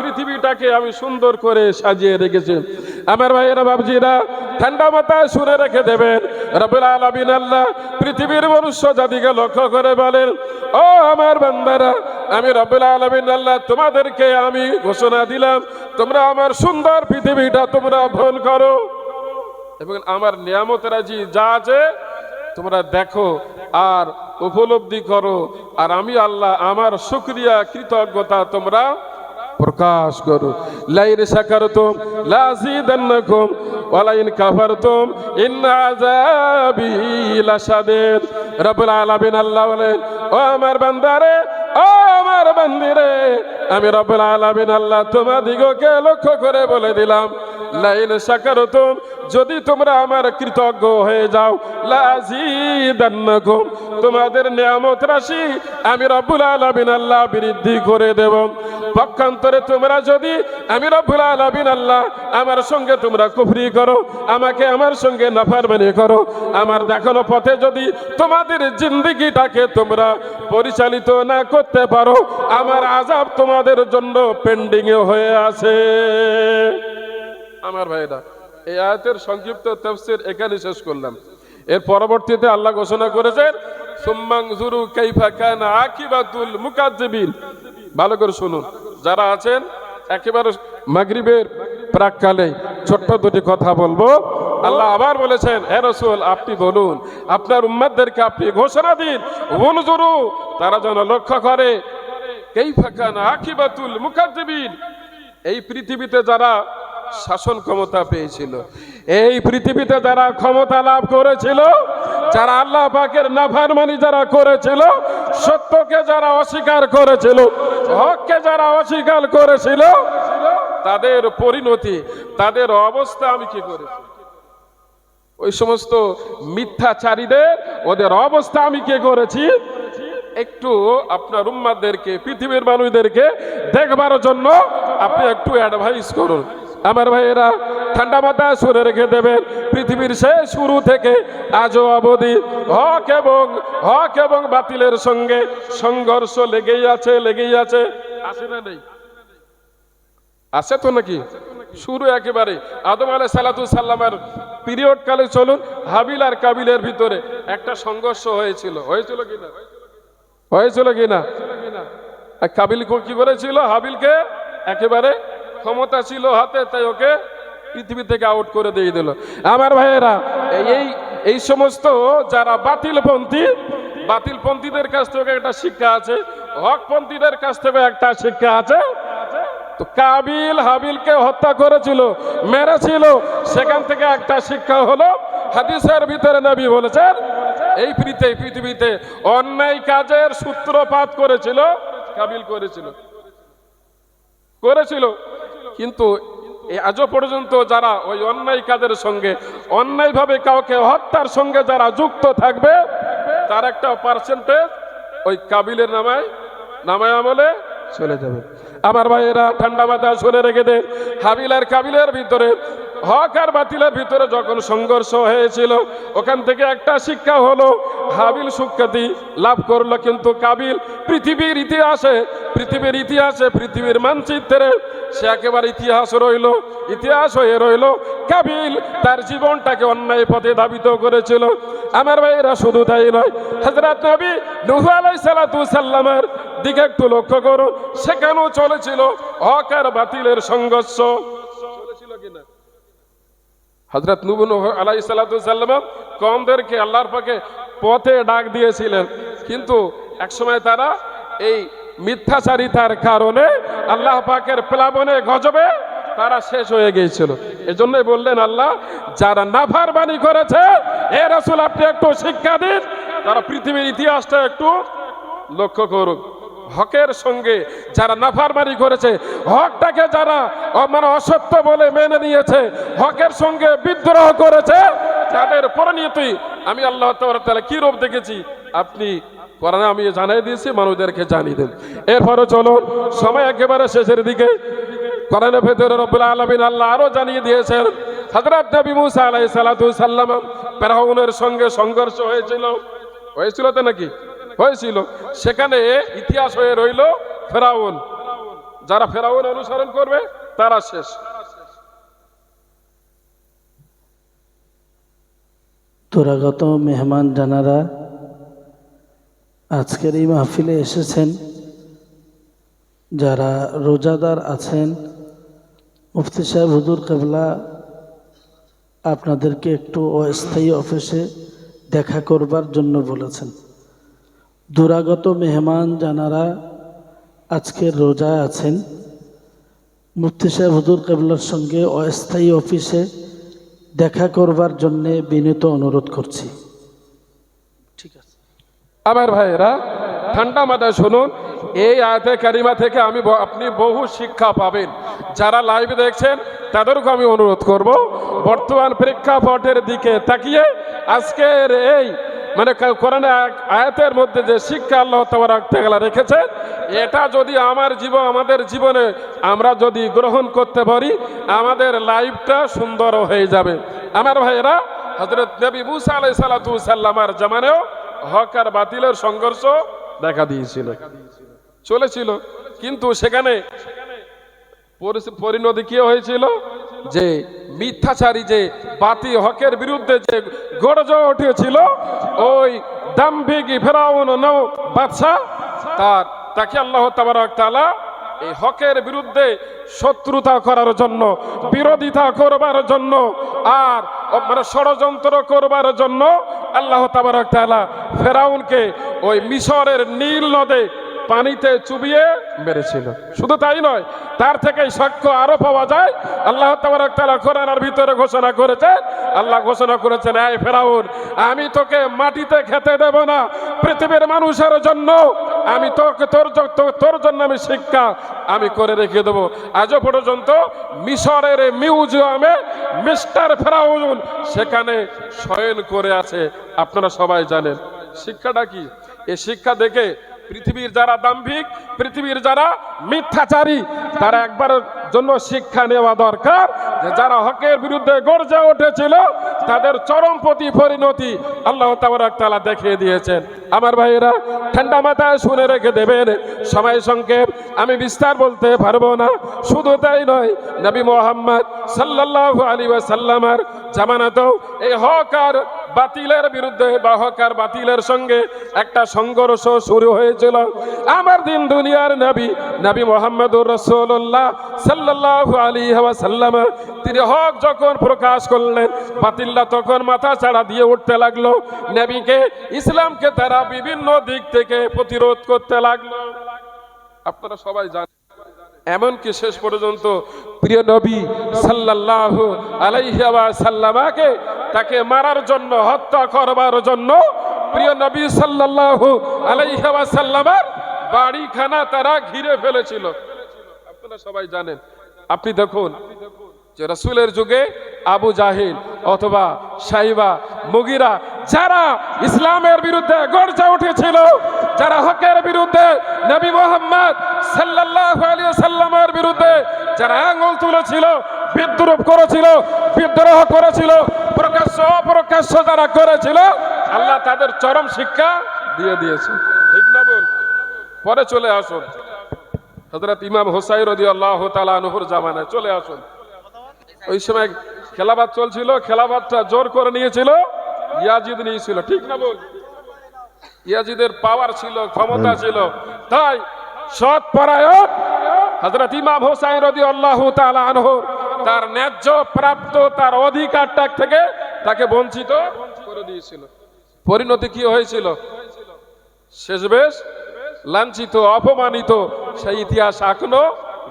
পৃথিবীটাকে আমি সুন্দর করে সাজিয়ে রেখেছি। আমার ভাইয়েরা বাবজিরা ঠান্ডা মাথায় সুরে রেখে দেবেন রবুল আলমিন আল্লাহ পৃথিবীর মনুষ্য জাতিকে লক্ষ্য করে বলেন, ও আমার বান্দারা, আমি রবুল আলমিন আল্লাহ তোমাদেরকে আমি ঘোষণা দিলাম, তোমরা আমার সুন্দর পৃথিবীটা তোমরা ভ্রমণ করো। এবং আমার নিয়ামত রাজি যা আছে, তোমরা দেখো আর উপলব্ধি করো। আর আমি আল্লাহ আমার সুক্রিয়া কৃতজ্ঞতা তোমরা প্রকাশ করো। লাইন সাকারতুম লাযিদান্নাকুম ওয়ালাইন কাফারতুম, ইন্না আযাবি লাশাদীদ। রব্বুল আলামিন আল্লাহ বলেন, ও আমার বান্দারে, ও আমার বান্দিরে, আমি রব্বুল আলামিন আল্লাহ তোমাদিগকে লক্ষ্য করে বলে দিলাম। লাইন সাকারতুম যদি তোমরা আমার কৃতজ্ঞ হয়ে যাও তোমাদের নিয়ামত রাশি আমি রব্বুল আলামিন আল্লাহ বৃদ্ধি করে দেব। পক্ষান্তরে তোমরা যদি আমি রব্বুল আলামিন আল্লাহ আমার সঙ্গে তোমরা কুফরি করো, আমাকে আমার সঙ্গে নাফরমানি করো, আমার দেখানো পথে যদি তোমাদের জিন্দগিটাকে তোমরা পরিচালিত না করতে পারো, আমার আজাব তোমাদের জন্য পেন্ডিং হয়ে আছে। আমার ভাইরা এই আয়াতের সংক্ষিপ্ত তফসির এখানে শেষ করলাম। এর পরবর্তীতে আল্লাহ ঘোষণা করেছেন সুম্মাংজুরু কাইফা কানা আকিবাতুল মুকাজ্জিবিন। ভালো করে শুনুন। যারা আছেন, একেবারে মাগরিবের প্রাককালে ছোট্ট দুটি কথা বলব। আল্লাহ আবার বলেছেন, হে রসুল, আপনি বলুন, আপনার উম্মাদদেরকে আপনি ঘোষণা দিন উনজুরু তারা যেন লক্ষ্য করে, কাইফা কানা আকিবাতুল মুকাজ্জিবিন। এই পৃথিবীতে যারা শাসন ক্ষমতা পেয়েছিল। এই পৃথিবীতে যারা ক্ষমতা লাভ করেছিল, যারা আল্লাহ পাকের নাফারমানি যারা করেছিল, সত্যকে যারা অস্বীকার করেছিল, হককে যারা অস্বীকার করেছিল, তাদের পরিণতি, তাদের অবস্থা আমি কি করেছি? ওই সমস্ত মিথ্যাচারীদের, ওদের অবস্থা আমি কে করেছি? একটু আপনার উম্মাদেরকে, পৃথিবীর মানুষদেরকে দেখবার জন্য আপনি একটু অ্যাডভাইস করুন। আমার ভাইয়েরা, ঠান্ডা মাথায় সুরে রেখে দেবেন। পৃথিবীর শেষ শুরু থেকে আজও অবধি হক এবং হক এবং বাতিলের সঙ্গে সংঘর্ষ লেগেই আছে লেগেই আছে। আসে না নেই? আছে তো নাকি? শুরু একেবারে। আদম সালাতু সাল্লামের পিরিয়ড কালে চলুন, হাবিল আর কাবিলের ভিতরে একটা সংঘর্ষ হয়েছিল। হয়েছিল কিনা হয়েছিল কিনা কাবিল কি করেছিল? হাবিলকে একেবারে ক্ষমতা ছিল হাতে, তাই ওকে পৃথিবী থেকে আউট করে দিয়ে দিল। আমার ভাইয়েরা, এই এই সমস্ত যারা বাতিলপন্থী, বাতিলপন্থীদের কাছ থেকে একটা শিক্ষা আছে, হকপন্থীদের কাছ থেকে একটা শিক্ষা আছে। তো কাবিল হাবিলকে হত্যা করেছিল, মেরেছিল, সেখান থেকে একটা শিক্ষা হলো, হাদিসের ভিতরে নবী বলেছেন, এই পৃথিবী, পৃথিবীতে অন্যায় কাজের সূত্রপাত করেছিল, কাবিল করেছিল। করেছিল। কিন্তু আজও পর্যন্ত যারা ওই অন্যায় কাজের সঙ্গে, অন্যায়ভাবে কাউকে হত্যার সঙ্গে যারা যুক্ত থাকবে, তার একটা পার্সেন্টেজ ওই কাবিলের নামায় নামায় আমলে চলে যাবে। আমার ভাইয়েরা, ঠান্ডা মাথা শুনে রেখে দেয় হাবিল আর কাবিলের ভিতরে হক আর বাতিলের ভিতরে যখন সংঘর্ষ হয়েছিল, ওখান থেকে একটা শিক্ষা হলো, হাবিল সুখ্যাতি লাভ করল কিন্তু কাবিল পৃথিবীর ইতিহাসে পৃথিবীর ইতিহাসে, পৃথিবীর মানচিত্রে সে একেবারে ইতিহাস রইল, ইতিহাস হয়ে রইল, কাবিল তার জীবনটাকে অন্যায় পথে ধাবিত করেছিল। আমার ভাইয়েরা, শুধু তাই নয় হজরত নবী নুহু আলাই সালাতু সাল্লামের দিকে একটু লক্ষ্য করুন, সেখানেও চলেছিল হক আর বাতিলের সংঘর্ষ। চলেছিল কিনা? হজরত নুবুন আলাই সাল্লাম কমদেরকে আল্লাহর পাকে পথে ডাক দিয়েছিলেন। কিন্তু একসময় তারা এই মিথ্যাচারিতার কারণে আল্লাহ পাকের প্লাবনে গজবে তারা শেষ হয়ে গিয়েছিল। এজন্যই বললেন, আল্লাহ, যারা নাফার বাণী করেছে, এ রসুল আপনি একটু শিক্ষা দিন, তারা পৃথিবীর ইতিহাসটা একটু লক্ষ্য করুক হকের সঙ্গে যারা নাফারমারি করেছে, হকটাকে যারা মানে অসত্য বলে মেনে নিয়েছে, হকের সঙ্গে বিদ্রোহ করেছে, তাদের পরিণতি আমি আল্লাহ তাআলা কি রূপ দেখেছি? আপনি কোরআনে আমি জানাই দিয়েছি, মানুষদেরকে জানিয়ে দেন। এরপরে চলো সময় একেবারে শেষের দিকে। কোরআনের ভেতরে রব্বুল আলামিন আল্লাহ আরও জানিয়ে দিয়েছেন, হযরত নবী মুসা আলাইহিস সালাতু সাল্লাম ফেরাউনের সঙ্গে সংঘর্ষ হয়েছিল। হয়েছিল তো নাকি? হয়েছিল। সেখানে ইতিহাস হয়ে রইল ফেরাউন। যারা ফেরাউন অনুসরণ করবে, তারা শেষ। তোরাগত মেহমান জানারা আজকের এই মাহফিলে এসেছেন। যারা রোজাদার আছেন, মুফতি সাহেব হুজুর কেবলা, আপনাদেরকে একটু অস্থায়ী অফিসে দেখা করবার জন্য বলেছেন। দুরাগত মেহমান জানারা আজকের রোজায় আছেন। মুফতি সাহেব হুজুর কেবলার সঙ্গে অস্থায়ী অফিসে দেখা করবার জন্যে বিনীত অনুরোধ করছি। ঠিক আছে। আমার ভাইয়েরা, ঠান্ডা মাথায় শুনুন, এই আয়াতে কারিমা থেকে আমি আপনি বহু শিক্ষা পাবেন। যারা লাইভ দেখছেন তাদেরকে আমি অনুরোধ করব, বর্তমান প্রেক্ষাপটের দিকে তাকিয়ে আজকের এই মানে কোরআনে আয়াতের মধ্যে যে শিক্ষা আল্লাহ তালা রেখেছে, এটা যদি আমার জীবন, আমাদের জীবনে আমরা যদি গ্রহণ করতে পারি, আমাদের লাইফটা সুন্দর হয়ে যাবে। আমার ভাইয়েরা হজরত নবী মুসা আলাই সাল্লামার জামানেও হক আর বাতিলের সংঘর্ষ দেখা দিয়েছিল। চলেছিল। কিন্তু সেখানে পরিণতি কি হয়েছিল? যে মিথ্যাচারী যে বাতি হকের বিরুদ্ধে যে গড়জ উঠেছিল, ওই দাম্ভিক ফেরাউন নৌ বাদশাহ, তার, তাকে আল্লাহ তাবারক তাআলা এই হকের বিরুদ্ধে শত্রুতা করার জন্য, বিরোধিতা করবার জন্য আর মানে ষড়যন্ত্র করবার জন্য আল্লাহ তাবারক তাআলা ফেরাউনকে ওই মিশরের নীল নদে পানিতে চুবিয়ে মেরেছিল। শুধু তাই নয়, তার থেকে সাক্ষ্য আরও পাওয়া যায়। আল্লাহ তাআলা কোরআনের ভিতরে ঘোষণা করেছেন, আল্লাহ ঘোষণা করেছেন এই ফেরাউন, আমি তোকে মাটিতে খেতে দেব না। পৃথিবীর মানুষের জন্য আমি তোকে, তোর তোর জন্য আমি শিক্ষা আমি করে রেখে দেবো। আজও পর্যন্ত মিশরের মিউজিয়ামে মিস্টার ফেরাউন সেখানে শয়ন করে আছে। আপনারা সবাই জানেন। শিক্ষাটা কি? এই শিক্ষা দেখে পৃথিবীর যারা দাম্ভিক, পৃথিবীর যারা মিথ্যাচারী, তারা একবার জন্য শিক্ষা নেওয়া দরকার যে যারা হকের বিরুদ্ধে গর্জে উঠেছিল, তাদের চরমপতি পরিণতি আল্লাহ তালা দেখিয়ে দিয়েছেন। আমার ভাইয়েরা, ঠান্ডা মাথায় শুনে রেখে দেবেন, সময় সংক্ষেপ, আমি বিস্তার বলতে পারব না, শুধু তাই নয়, নবী মোহাম্মদ সাল্লাল্লাহু আলাইহি ওয়াসাল্লামার জামানাতেও এই হক আর বাতিলের বিরুদ্ধে বা হক আর বাতিলের সঙ্গে একটা সংঘর্ষ শুরু হয়েছিল। আমার দিন দুনিয়ার নবী নবী মোহাম্মদুর রসুল্লাহ সাল্লাল্লাহু আলাইহি ওয়াসাল্লাম, তিনি হক যখন প্রকাশ করলেন বাতিল্লা তখন মাথা ছাড়া দিয়ে উঠতে লাগল। নবীকে, ইসলামকে তারা বিভিন্ন দিক থেকে প্রতিরোধ করতে লাগল। আপনারা সবাই জানেন এমনকি শেষ পর্যন্ত প্রিয় নবী সাল্লাল্লাহু আলাইহি সাল্লামাকে তাকে মারার জন্য, হত্যা করবার জন্য প্রিয় নবী সাল্লাল্লাহু আলাইহাবা সাল্লামার বাড়িখানা তারা ঘিরে ফেলেছিল। আপনারা সবাই জানেন, আপনি দেখুন যে রসুলের যুগে আবু জাহিল অথবা সাইবা, মুগিরা যারা ইসলামের বিরুদ্ধে গর্জে উঠেছিল, যারা হকের বিরুদ্ধে নবী মোহাম্মদ সাল্লাল্লাহু আলাইহি সাল্লামের বিরুদ্ধে যারা আঙ্গুল তুলেছিল, বিদ্রুপ করেছিল, বিদ্রোহ করেছিল, প্রকাশ্য অপ্রকাশ্য যারা করেছিল, আল্লাহ তাদের চরম শিক্ষা দিয়ে দিয়েছে। ঠিক না বল? পরে চলে আসুন। হজরত ইমাম হোসাই রদি আল্লাহ তালা আনহুর জামানায় চলে আসুন। ওই সময় খেলাবাদ চলছিল খেলাবাদটা জোর করে নিয়েছিল। ইয়াজিদ নিয়েছিল ঠিক না বল? ইয়াজিদের পাওয়ার ছিল ক্ষমতা ছিল। তাই সৎ পরায়ণ হজরত ইমাম হোসাইন রদি আল্লাহ আনহু তার ন্যায্য প্রাপ্ত তার অধিকারটা থেকে তাকে বঞ্চিত করে দিয়েছিল। পরিণতি কি হয়েছিল? শেষ বেশ লাঞ্ছিত অপমানিত সেই ইতিহাস এখনও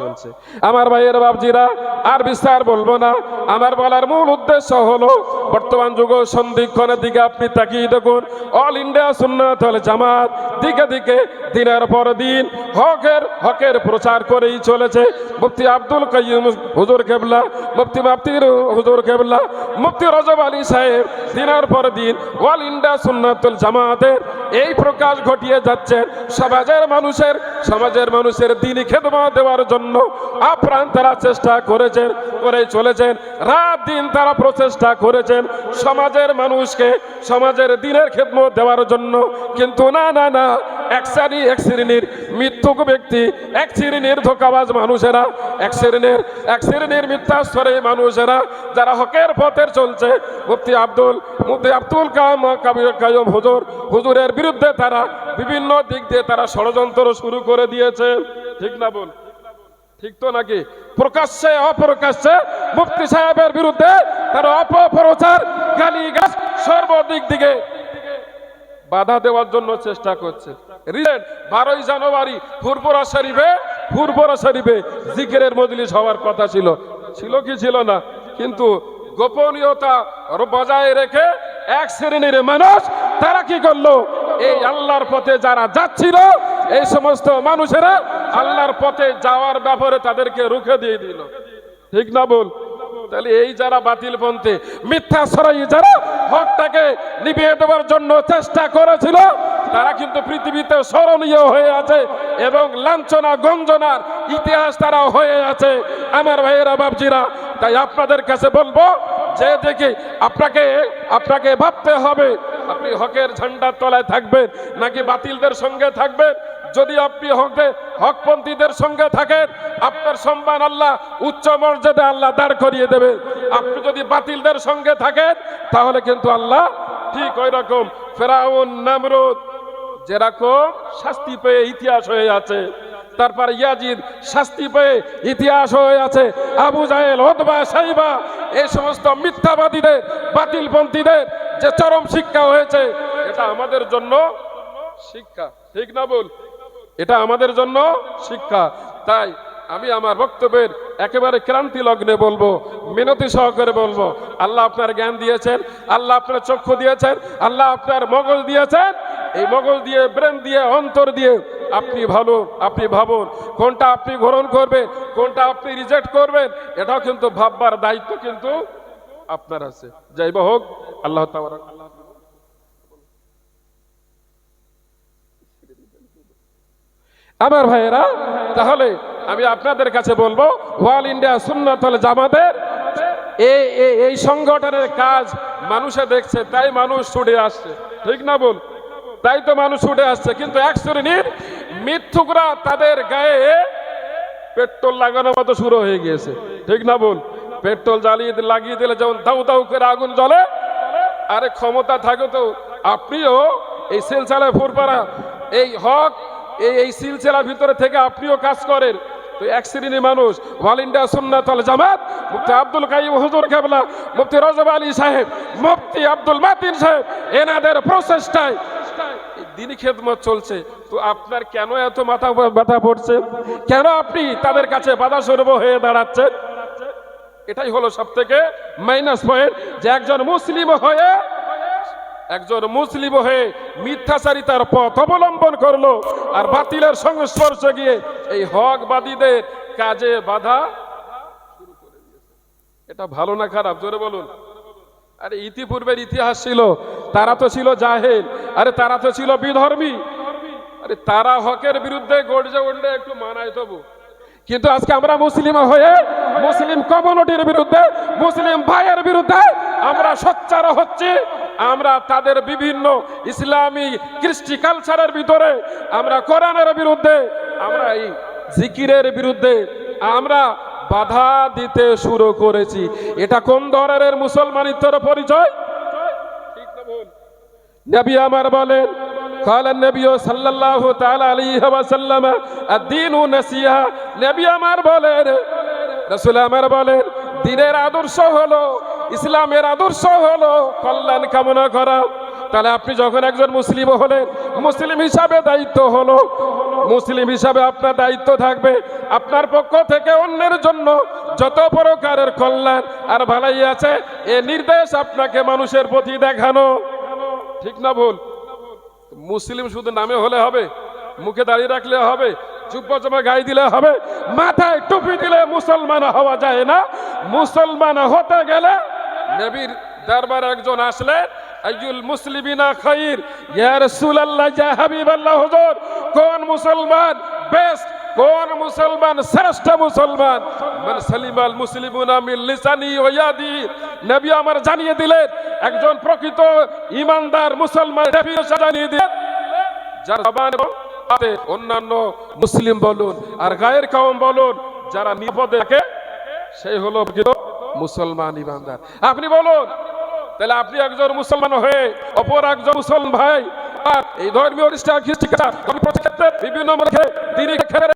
চলছে। আমার ভাইয়ের বাবজিরা আর বিস্তার বলব না। আমার বলার মূল উদ্দেশ্য হলো, বর্তমান যুগ সন্ধিক্ষণের দিকে আপনি তাকিয়ে দেখুন। অল ইন্ডিয়া সুন্নাত হল জামাত, দিকে দিকে, দিনের পর দিন হকের হকের প্রচার করেই চলেছে। মুফতি আব্দুল কাইয়ুম হুজুর কেবলা, মুফতি মাফতির হুজুর কেবলা, মুফতি রজব আলী সাহেব, দিনের পর দিন অল ইন্ডিয়া সুন্নাতুল জামাতের এই প্রকাশ ঘটিয়ে যাচ্ছেন সমাজের মানুষের সমাজের মানুষের দিন খেদমা দেওয়ার জন্য আপ্রাণ তারা চেষ্টা করেছেন, করে চলেছেন। রাত দিন তারা প্রচেষ্টা করেছেন সমাজের মানুষকে, সমাজের দিনের খেদমত দেওয়ার জন্য। কিন্তু না না না এক শ্রেণি, এক শ্রেণির মিথ্যুক ব্যক্তি, এক শ্রেণির ধোকাবাজ মানুষেরা, এক শ্রেণির এক শ্রেণির মিথ্যাস্তরে মানুষেরা, যারা হকের পথের চলছে। মুফতি আব্দুল মুফতি আব্দুল কাম কায়ম হুজুর, হুজুরের বিরুদ্ধে তারা বিভিন্ন দিক দিয়ে তারা ষড়যন্ত্র শুরু করে দিয়েছে। ঠিক না বল ঠিক তো নাকি? প্রকাশ্যে, অপ্রকাশ্যে মুফতি সাহেবের বিরুদ্ধে তারা অপপ্রচার গালি গাছ সর্বদিক দিকে বাধা দেওয়ার জন্য চেষ্টা করছে। রিলেট, বারোই জানুয়ারি ফুরপুরা শরীফে ফুরপুরা শরীফে জিকিরের মজলিস হওয়ার কথা ছিল। ছিল কি ছিল না? কিন্তু গোপনীয়তা বজায় রেখে এক শ্রেণির মানুষ তারা কি করল? এই আল্লাহর পথে যারা যাচ্ছিল, এই সমস্ত মানুষেরা আল্লাহর পথে যাওয়ার ব্যাপারে তাদেরকে রুখে দিয়ে দিল। ঠিক না বল তাহলে এই যারা বাতিল পন্থে মিথ্যা সরাই যারা হকটাকে নিভিয়ে দেওয়ার জন্য চেষ্টা করেছিল তারা কিন্তু পৃথিবীতে স্মরণীয় হয়ে আছে এবং লাঞ্ছনা, গঞ্জনার ইতিহাস তারা হয়ে আছে। আমার ভাইয়েরা বাবজিরা তাই আপনাদের কাছে বলব যে দেখি আপনাকে আপনাকে ভাবতে হবে, আপনি হকের ঝান্ডার তলায় থাকবেন নাকি বাতিলদের সঙ্গে থাকবেন? যদি আপনি হকে, হকপন্থীদের সঙ্গে থাকেন, আপনার সম্মান আল্লাহ উচ্চ মর্যাদা আল্লাহ দাঁড় করিয়ে দেবে। আপনি যদি বাতিলদের সঙ্গে থাকেন, তাহলে কিন্তু আল্লাহ ঠিক ওই রকম ফেরাউন, নামরুদ যেরকম শাস্তি পেয়ে ইতিহাস হয়ে আছে, তারপর ইয়াজিদ শাস্তি পেয়ে ইতিহাস হয়ে আছে, আবু জাহেল হতবা সাইবা, এই সমস্ত মিথ্যাবাদীদের, বাতিলপন্থীদের যে চরম শিক্ষা হয়েছে, এটা আমাদের জন্য শিক্ষা। ঠিক না বল এটা আমাদের জন্য শিক্ষা। তাই আমি আমার বক্তব্যের একেবারে ক্রান্তি লগ্নে বলব, মিনতি সহকারে বলব, আল্লাহ আপনার জ্ঞান দিয়েছেন, আল্লাহ আপনার চক্ষু দিয়েছেন, আল্লাহ আপনার মগজ দিয়েছেন এই মগজ দিয়ে, ব্রেন দিয়ে, অন্তর দিয়ে আপনি ভালো, আপনি ভাবুন। কোনটা আপনি গ্রহণ করবেন, কোনটা আপনি রিজেক্ট করবেন, এটাও কিন্তু ভাববার দায়িত্ব কিন্তু আপনার আছে। যাই হোক, আল্লাহ আমার ভাইয়েরা, তাহলে আমি আপনাদের কাছে বলব, ওয়াল ইন্ডিয়া সুন্নাতল জামাতের এই সংগঠনের কাজ মানুষে দেখছে, তাই মানুষ ছুটে আসছে। ঠিক না বল? তাই তো মানুষ উঠে আসছে। কিন্তু এক শ্রেণির মিথ্যুকরা তাদের গায়ে পেট্রোল লাগানোর মতো শুরু হয়ে গিয়েছে। ঠিক না বল পেট্রোল জ্বালিয়ে লাগিয়ে দিলে যেমন দাউ দাউ করে আগুন জ্বলে, আরে ক্ষমতা থাকে তো। আপনিও এই সিলসিলা ফুরপাড়া এই হক, এই এই সিলসিলার ভিতরে থেকে আপনিও কাজ করেন। তো এক শ্রেণির মানুষ, ওয়াল ইন্ডিয়া, সুন্নাত জামাত, মুফতি আব্দুল কাইম হুজুর কেবলা, মুফতি রজব আলী সাহেব, মুফতি আব্দুল মাতিন সাহেব, এনাদের প্রচেষ্টায় দিনই খেদমত চলছে, তো আপনার কেন এত মাথা ব্যথা পড়ছে? কেন আপনি তাদের কাছে বাধা স্বরূপ হয়ে দাঁড়াচ্ছেন এটাই হলো সব থেকে মাইনাস পয়েন্ট যে একজন মুসলিম হয়ে, একজন মুসলিম হয়ে মিথ্যাচারিতার পথ অবলম্বন করল আর বাতিলের সংস্পর্শে গিয়ে এই হকবাদীদের কাজে বাধা। এটা ভালো না খারাপ? জোরে বলুন। আরে ইতিপূর্বের ইতিহাস ছিল, তারা তো ছিল জাহেল, আরে তারা তো ছিল বিধর্মী। আরে তারা হকের বিরুদ্ধে গর্জে উঠলে একটু মানায় তবু। কিন্তু আজকে আমরা মুসলিম হয়ে, মুসলিম কমিউনিটির বিরুদ্ধে, মুসলিম ভাইয়ের বিরুদ্ধে আমরা সোচ্চার হচ্ছি, আমরা তাদের বিভিন্ন ইসলামী কৃষ্টি কালচারের ভিতরে, আমরা কোরআনের বিরুদ্ধে, আমরা এই জিকিরের বিরুদ্ধে, আমরা বাধা দিতে শুরু করেছি এটা কোন ধরনের মুসলমানিত্বর পরিচয় ঠিক না ভুল? নবী আমার বলেন قال النبي صلى الله تعالى عليه وسلم الدين نصيحة নবী আমার বলেন রাসূল আমার বলেন দিনের আদর্শ হলো ইসলামের আদর্শ হলো কল্যাণ কামনা করা তাহলে আপনি যখন একজন মুসলিম হলেন মুসলিম হিসাবে দায়িত্ব হলো মুসলিম হিসাবে আপনার দায়িত্ব থাকবে। আপনার পক্ষ থেকে অন্যের জন্য যত প্রকারের কল্যাণ আর ভালাই আছে, এ নির্দেশ আপনাকে মানুষের প্রতি দেখানো। ঠিক না ভুল? মুসলিম শুধু নামে হলে হবে, মুখে দাঁড়িয়ে রাখলে হবে জুব্বা জামা গায়ে দিলে হবে, মাথায় টুপি দিলে মুসলমান হওয়া যায় না। মুসলমান হতে গেলে নবীর দরবার একজন আসলে, আইয়ুল মুসলিমিনা খাইর, ইয়া রাসূলুল্লাহ, ইয়া হাবিবাল্লাহ, হুজুর কোন মুসলমান? বেস্ট কোন মুসলমান? শ্রেষ্ঠ মুসলমান? মান সালিমাল মুসলিমুন আমিল লিসানি ওয়া ইয়াদি। নবী আমার জানিয়ে দিলেন, একজন প্রকৃত ইমানদার মুসলমান নবী জানিয়ে দিলেন, যার জবান অন্যান্য মুসলিম বলুন আর গায়ের কাওম বলুন, যারা নিপদে থাকে, সেই হলো প্রকৃত মুসলমান ইমানদার। আপনি বলুন, তাহলে আপনি একজন মুসলমান হয়ে অপর একজন মুসলমান ভাই এই ধর্মীয় অনুষ্ঠান খ্রিস্ট আমি প্রত্যেক বিভিন্ন মধ্যে তিনি ক্ষেত্রে